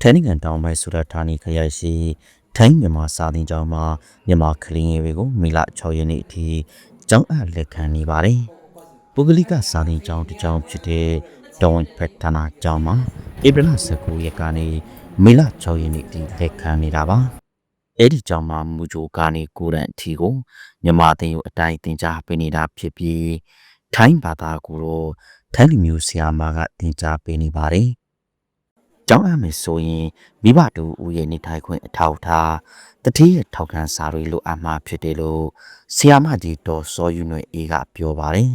ထိုင်းနိုင်ငံတောင်ပိုင်းဆူရတ်ဌာနီခရိုင်ရှိထိုင်းမြန်မာစာသင်ကျောင်းမှာမြန်မာကလေးငယ်တွေကိုမေလ6ရက်နေ့အထိကျောင်းအပ်လက်ခံနေပါတယ်။ပုဂ္ဂလိကစာသင်ကျောင်းတစ်ကျောင်းဖြစ်တဲ့ဒေါန်ဖက်ဌာနာကျောင်းမှာဧပြီလ19ရက်ကနေမေလ6ရက်နေ့အထိလက်ခံနေတာပါ။အဲ့ဒီကျောင်းမှာမူဂျိုကနေကိုရန်အထီကိုမြန်မာသင်ယူအတိုင်းသင်ကြားပေးနေတာဖြစ်ပြီးထိုင်းဘာသာကိုတော့ထိုင်းလူမျိုးဆရာမကသင်ကြားပေးနေပါတယ်။ ကျောင်းအပ်မယ်ဆိုရင်မိဘတူဦးရဲ့နေထိုင်ခွင့်အထောက်အထားတတိယထောက်ခံစာတွေလိုအပ်မှာဖြစ်တယ်လို့ဆီယာမကြီးတော်စောယူနွယ်အေးကပြောပါတယ်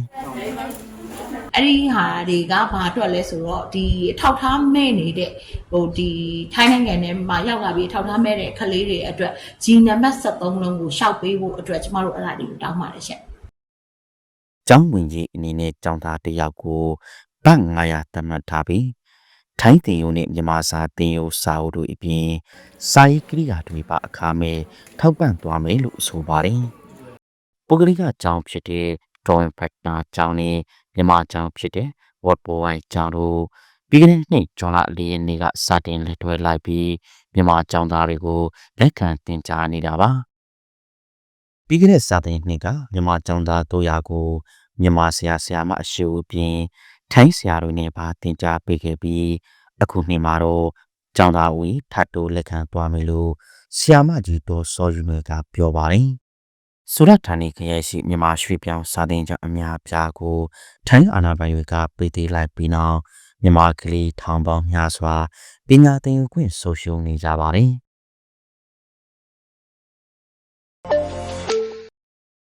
အဲ့ဒီဟာတွေကဘာအတွက်လဲဆိုတော့ဒီအထောက်ထားမဲ့နေတဲ့ဟိုဒီထိုင်းနိုင်ငံထဲမှာရောက်လာပြီးအထောက်ထားမဲ့တဲ့ကလေးတွေအတွက်ဂျီနံပါတ်73လုံးကိုရှောက်ပေးဖို့အတွက်ကျမတို့အဲ့ဒါတွေကိုတောင်းပါတယ်ရှင့်။ကျောင်းဝင်ကြီးအနေနဲ့ကျောင်းသားတစ်ယောက်ကိုဘတ်900တတ်မှတ်ထားပြီး ထိုင်းတင်ယုံနဲ့မြန်မာစာတင်ယုံစာအုပ်တို့အပြင်စာရေးကိရိယာတွေပါအခါမဲ့ထောက်ပံ့သွားမယ်လို့ဆိုပါတယ်။ပုဂ္ဂလိကကျောင်းဖြစ်တဲ့ Drawing Factor ကျောင်းနဲ့မြန်မာကျောင်းဖြစ်တဲ့ Word Boy ကျောင်းတို့ပြီးခဲ့တဲ့နှစ်ဇွန်လ၄ရက်နေ့ကစတင်လက်တွဲလိုက်ပြီးမြန်မာကျောင်းသားတွေကိုလက်ခံတင်ကြားနေတာပါ။ပြီးခဲ့တဲ့စာတင်နှစ်ကမြန်မာကျောင်းသား200ကိုမြန်မာဆရာဆရာမအရှိအပြင် ထိုင်းဆရာတို့နဲ့ပါတင်ကြားပေးခဲ့ပြီးအခုနှစ်မှာတော့ကျောင်းသားဦးထပ်တိုးလက်ခံသွားမယ်လို့ဆရာမကြီးတော်စောယူမေကပြောပါတယ်။ဆိုရတ်ဌာနီခရိုင်ရှိမြန်မာရွှေပြောင်းစာတင်ကျောင်းအများအပြားကိုထိုင်းအာဏာပိုင်တွေကပေးသေးလိုက်ပြီးနောက်မြန်မာကလေးထောင်ပေါင်းများစွာပညာသင်ယူခွင့်ဆုံးရှုံးနေကြပါတယ်။